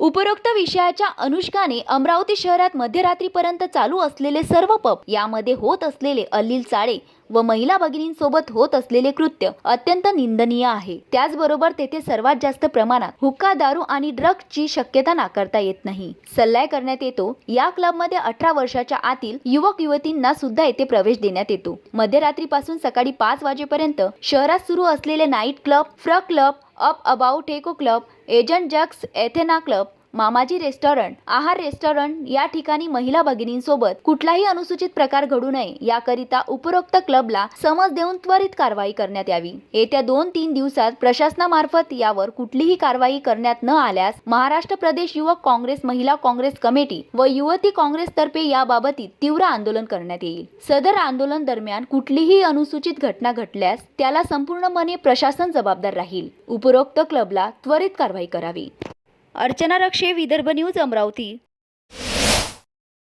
उपरोक्त विषयाच्या अनुष्काने अमरावती शहरात मध्यरात्रीपर्यंत चालू असलेले सर्व पब यामध्ये होत असलेले अलिल चाळे व महिला भगिनींसोबत होत असलेले कृत्य अत्यंत निंदनीय आहे. त्याचबरोबर तेथे सर्वात जास्त प्रमाणात हुक्का दारू आणि ड्रग्जची शक्यता नाकारता येत नाही. सल्लाय करण्यात येतो या क्लबमध्ये अठरा वर्षाच्या आतील युवक युवतींना सुद्धा येथे प्रवेश देण्यात येतो. मध्यरात्रीपासून सकाळी पाच वाजेपर्यंत शहरात सुरू असलेले नाईट क्लब फ्रक क्लब अप अबाउट टेको club agent jacks Athena club Mamaji restaurant Aahar restaurant या ठिकाणी महिला भगिनींसोबत कुठलाही अनुसूचित प्रकार घडू नये याकरिता उपरोक्त क्लबला समज देऊन त्वरित कारवाई करण्यात यावी. येत्या दोन तीन दिवसात प्रशासनामार्फत यावर कुठलीही कारवाई करण्यात न आल्यास महाराष्ट्र प्रदेश युवक काँग्रेस महिला काँग्रेस कमिटी व युवती काँग्रेसतर्फे याबाबतीत तीव्र आंदोलन करण्यात येईल. सदर आंदोलन दरम्यान कुठलीही अनुसूचित घटना घडल्यास त्याला संपूर्णपणे प्रशासन जबाबदार राहील. उपरोक्त क्लबला त्वरित कारवाई करावी. अर्चना रक्षे विदर्भ न्यूज अमरावती.